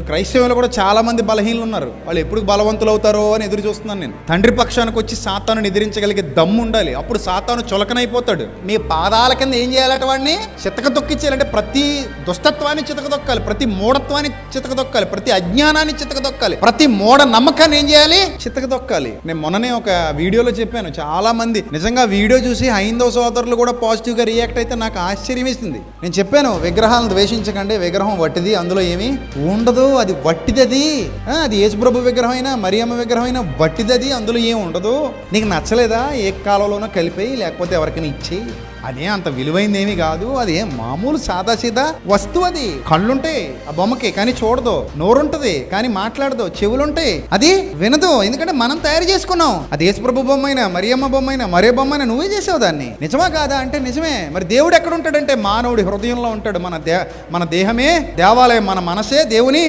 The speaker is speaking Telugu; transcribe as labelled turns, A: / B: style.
A: క్రైస్తవంలో కూడా చాలామంది బలహీనులు బలహీనలు ఉన్నారు. వాళ్ళు ఎప్పుడు బలవంతులు అవుతారో అని ఎదురు చూస్తున్నాను నేను. తండ్రి పక్షానికి వచ్చి సాతాను ఎదిరించగలిగే దమ్ము ఉండాలి. అప్పుడు సాతాను చులకనైపోతాడు. నీ పాదాల కింద ఏం చేయాలట వాడిని? చితక దొక్కించాలంటే ప్రతి దుష్టత్వాన్ని చితక దొక్కాలి ప్రతి మూఢత్వాన్ని చితక దొక్కాలి ప్రతి అజ్ఞానాన్ని చితక దొక్కాలి ప్రతి మూఢ నమ్మకాన్ని ఏం చేయాలి? చితక దొక్కాలి నేను మొన్ననే ఒక వీడియోలో చెప్పాను. చాలా మంది నిజంగా వీడియో చూసి హైందవ సోదరులు కూడా పాజిటివ్గా రియాక్ట్ అయితే నాకు ఆశ్చర్యం వేసింది నేను చెప్పాను విగ్రహాలను ద్వేషించకండి. విగ్రహం వట్టిది అందులో ఏమీ ఉండదు. అది వట్టిదది. అది యేసుప్రభు విగ్రహం అయినా మరియమ్మ విగ్రహం అయినా వట్టిదది. అందులో ఏం ఉండదు. నీకు నచ్చలేదా? ఏ కాలంలోనో కలిపి లేకపోతే ఎవరికైనా ఇచ్చి అదే అంత విలువైంది ఏమీ కాదు. అది ఏం మామూలు సాదా సీదా వస్తువు అది కళ్ళుంటాయి ఆ బొమ్మకి కానీ చూడదు. నోరుంటది కానీ మాట్లాడదు. చెవులుంటాయి అది వినదు. ఎందుకంటే మనం తయారు చేసుకున్నాం. అది యేసుప్రభు బొమ్మ అయినా మరియమ్మ బొమ్మ అయినా మరే బొమ్మ అయినా నువ్వే చేసావు దాన్ని. నిజమా కాదా అంటే నిజమే. మరి దేవుడు ఎక్కడ ఉంటాడంటే మానవుడి హృదయంలో ఉంటాడు. మన దే మన దేహమే దేవాలయం మన మనసే దేవుని